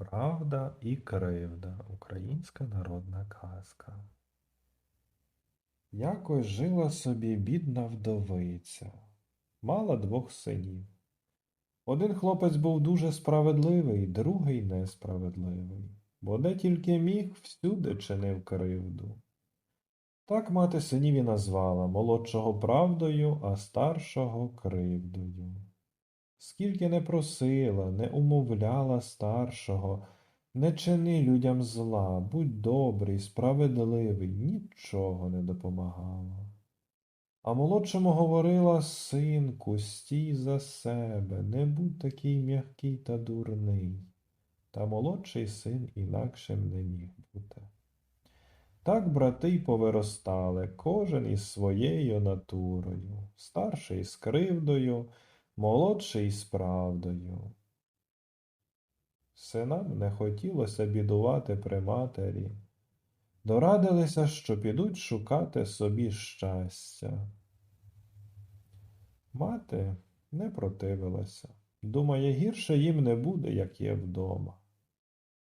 Правда і кривда. Українська народна казка. Якось жила собі бідна вдовиця. Мала двох синів. Один хлопець був дуже справедливий, другий несправедливий, бо де тільки міг, всюди чинив кривду. Так мати синів і назвала молодшого правдою, а старшого кривдою. Скільки не просила, не умовляла старшого, не чини людям зла, будь добрий, справедливий, нічого не допомагало. А молодшому говорила синку, стій за себе, не будь такий м'який та дурний. Та молодший син інакшим не міг бути. Так брати й повиростали, кожен із своєю натурою, старший з кривдою, молодший з правдою. Синам не хотілося бідувати при матері. Дорадилися, що підуть шукати собі щастя. Мати не противилася. Думає, гірше їм не буде, як є вдома.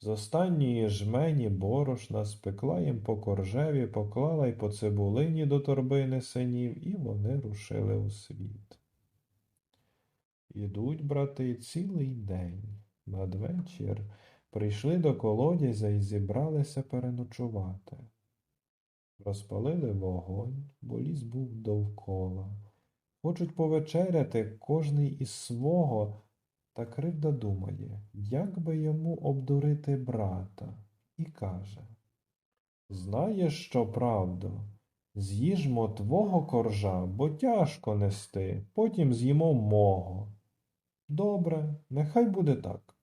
З останньої жмені борошна спекла їм по коржеві, поклала й по цибулині до торбини синів, і вони рушили у світ. Ідуть брати цілий день. Надвечір прийшли до колодязя і зібралися переночувати. Розпалили вогонь, бо ліс був довкола. Хочуть повечеряти кожний із свого, та кривда думає, як би йому обдурити брата, і каже Знаєш що, правдо, з'їжмо твого коржа, бо тяжко нести, потім з'їмо мого. Добре, нехай буде так.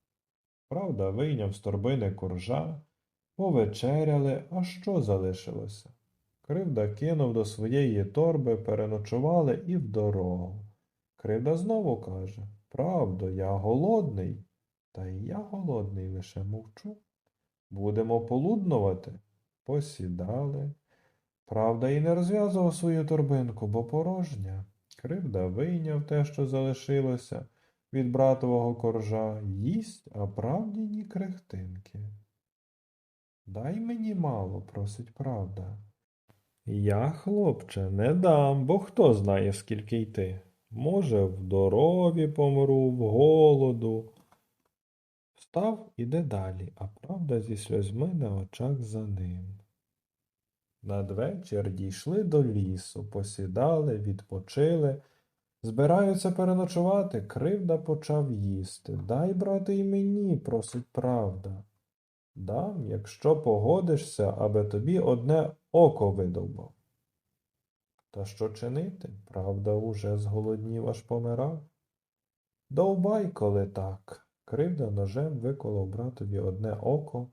Правда, вийняв з торбини коржа, повечеряли, а що залишилося? Кривда кинув до своєї торби, переночували і в дорогу. Кривда знову каже Правда, я голодний. Та й я голодний, лише мовчу. Будемо полуднувати. Посідали. Правда, і не розв'язував свою торбинку, бо порожня. Кривда вийняв те, що залишилося від братового коржа, їсть, а правді ні крехтинки. Дай мені мало, просить правда. Я, хлопче, не дам, бо хто знає, скільки йти. Може, в дорозі помру, в голоду. Встав іде далі, а правда зі сльозьми на очах за ним. Надвечір дійшли до лісу, посідали, відпочили. Збираються переночувати, кривда почав їсти. Дай, брате, і мені, просить правда. Дам, якщо погодишся, аби тобі одне око видовбав. Та що чинити? Правда, уже зголоднів, аж помирав. Довбай, коли так. Кривда ножем виколов братові одне око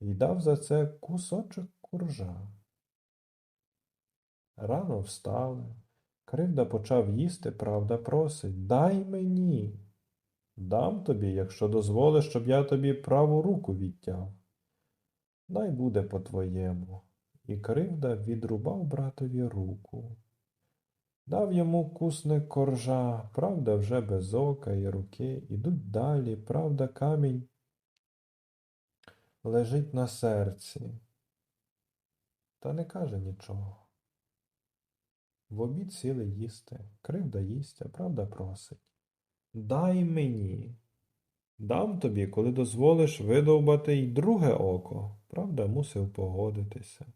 і дав за це кусочок куржа. Рано встали. Кривда почав їсти, правда просить Дай мені. Дам тобі, якщо дозволиш, щоб я тобі праву руку відтяв. Дай буде по-твоєму. І кривда відрубав братові руку. Дав йому кусник коржа, правда, вже без ока і руки, ідуть далі, правда, камінь лежить на серці, та не каже нічого. В обід сіли їсти, кривда їсть, правда просить. Дай мені. Дам тобі, коли дозволиш видовбати й друге око. Правда, мусив погодитися.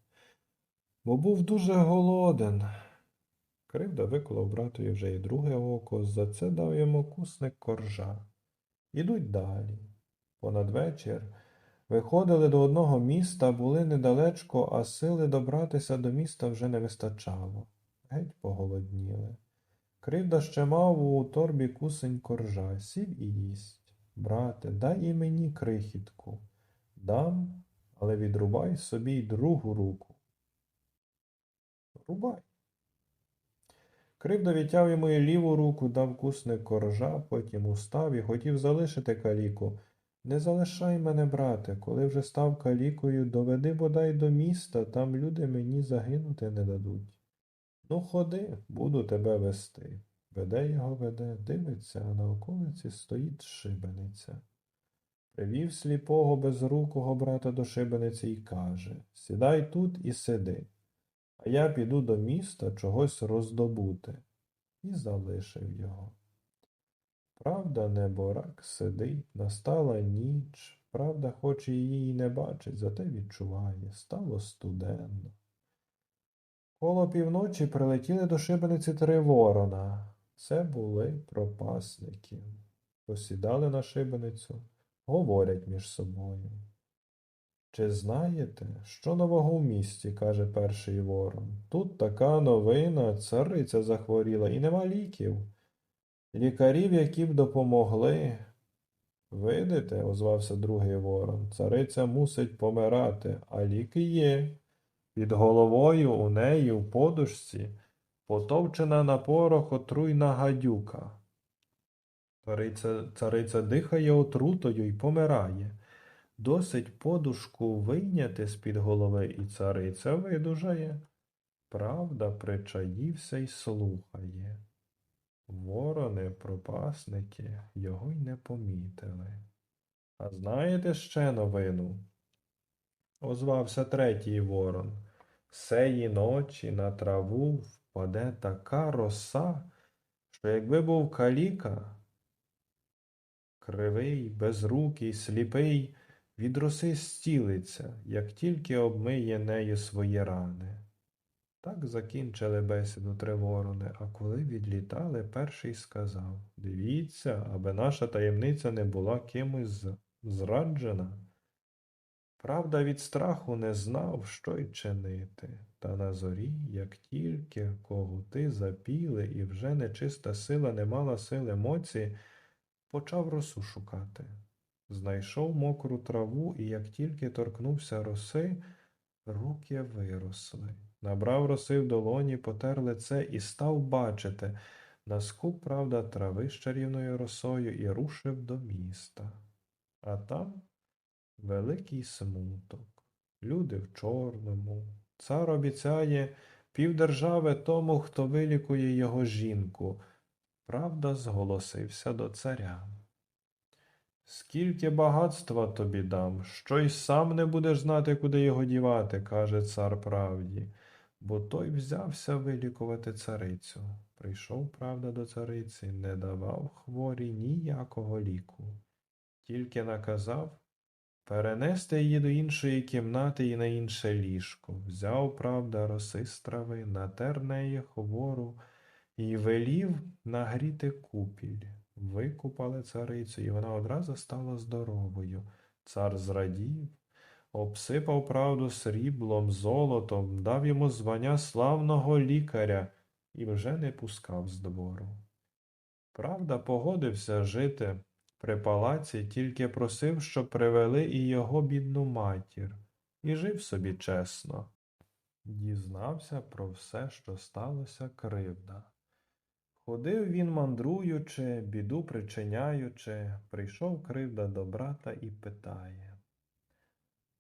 Бо був дуже голоден. Кривда виколов братові вже й друге око, за це дав йому кусник коржа. Ідуть далі. Понад вечір виходили до одного міста, були недалечко, а сили добратися до міста вже не вистачало. Геть поголодніли. Кривда ще мав у торбі кусень коржа, сів і їсть. Брате, дай і мені крихітку. Дам, але відрубай собі й другу руку. Рубай. Кривда відтяв йому і ліву руку, дав кусник коржа, потім устав і хотів залишити каліку. Не залишай мене, брате, коли вже став калікою, доведи бодай до міста, там люди мені загинути не дадуть. Ну, ходи, буду тебе вести. Веде його веде, дивиться, а на околиці стоїть шибениця. Привів сліпого безрукого брата до шибениці і каже Сідай тут і сиди, а я піду до міста чогось роздобути. І залишив його. Правда, неборак сидить, настала ніч, правда, хоч її й не бачить, зате відчуває, стало студенно. Коло півночі прилетіли до шибениці три ворона. Це були пропасники. Посідали на шибеницю, говорять між собою. Чи знаєте, що нового в місті, каже перший ворон. Тут така новина, цариця захворіла і нема ліків. Лікарів, які б допомогли. Видите, озвався другий ворон, цариця мусить помирати, а ліки є. Під головою у неї в подушці потовчена на порох отруйна гадюка. Цариця, цариця дихає отрутою і помирає. Досить подушку вийняти з-під голови, і цариця видужає. Правда, причаївся й слухає. Ворони, пропасники, його й не помітили. А знаєте ще новину? Озвався третій ворон. Сеї ночі на траву впаде така роса, що якби був каліка, кривий, безрукий, сліпий, від роси стілиться, як тільки обмиє нею свої рани. Так закінчили бесіду три ворони, а коли відлітали, перший сказав Дивіться, аби наша таємниця не була кимось зраджена. Правда, від страху не знав, що й чинити. Та на зорі, як тільки когути запіли, і вже нечиста сила не мала сили моці, почав росу шукати. Знайшов мокру траву, і як тільки торкнувся роси, руки виросли. Набрав роси в долоні, потер лице і став бачити на скуп, правда, трави з чарівною росою і рушив до міста. А там великий смуток. Люди в чорному. Цар обіцяє півдержави тому, хто вилікує його жінку. Правда, зголосився до царя. Скільки багатства тобі дам, що й сам не будеш знати, куди його дівати, каже цар правді, бо той взявся вилікувати царицю. Прийшов, правда, до цариці, не давав хворій ніякого ліку, тільки наказав перенести її до іншої кімнати і на інше ліжко. Взяв, правда, роси з натер неї хвору і велів нагріти купіль. Викупали царицю, і вона одразу стала здоровою. Цар зрадів, обсипав правду сріблом, золотом, дав йому звання славного лікаря і вже не пускав з двору. Правда, погодився жити при палаці, тільки просив, щоб привели і його бідну матір, і жив собі чесно. Дізнався про все, що сталося кривда. Ходив він, мандруючи, біду причиняючи, прийшов кривда до брата і питає.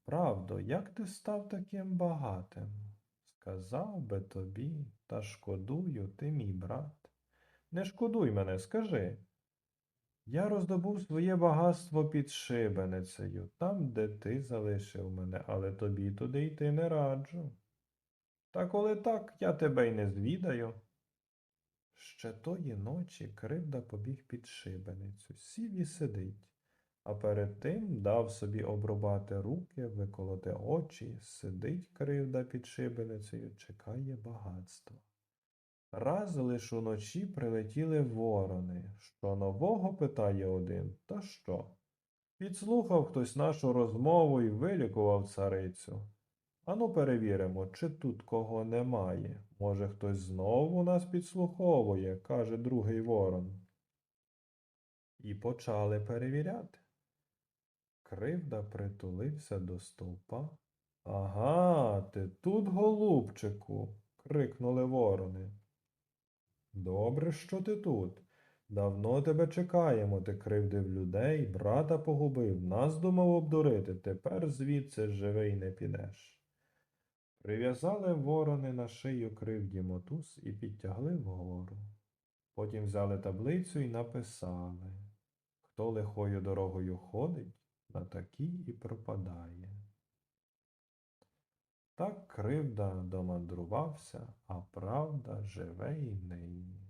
Правдо, як ти став таким багатим? Сказав би тобі, та шкодую, ти мій брат. Не шкодуй мене, скажи. Я роздобув своє багатство під шибеницею, там, де ти залишив мене, але тобі туди йти не раджу. Та коли так, я тебе й не звідаю. Ще тої ночі кривда побіг під шибеницю, сів і сидить, а перед тим дав собі обрубати руки, виколоти очі, сидить кривда під шибеницею, чекає багатства. Раз лиш уночі прилетіли ворони. Що нового? питає один. Та що? Підслухав хтось нашу розмову і вилікував царицю. Ану перевіримо, чи тут кого немає. Може, хтось знову нас підслуховує, каже другий ворон. І почали перевіряти. Кривда притулився до стовпа. Ага, ти тут, голубчику, крикнули ворони. Добре, що ти тут. Давно тебе чекаємо, ти кривдив людей, брата погубив, нас думав обдурити, тепер звідси живий не підеш. Прив'язали ворони на шию кривді мотуз і підтягли вгору. Потім взяли таблицю і написали Хто лихою дорогою ходить, на такій і пропадає. Так кривда домандрувався, а правда живе і нині.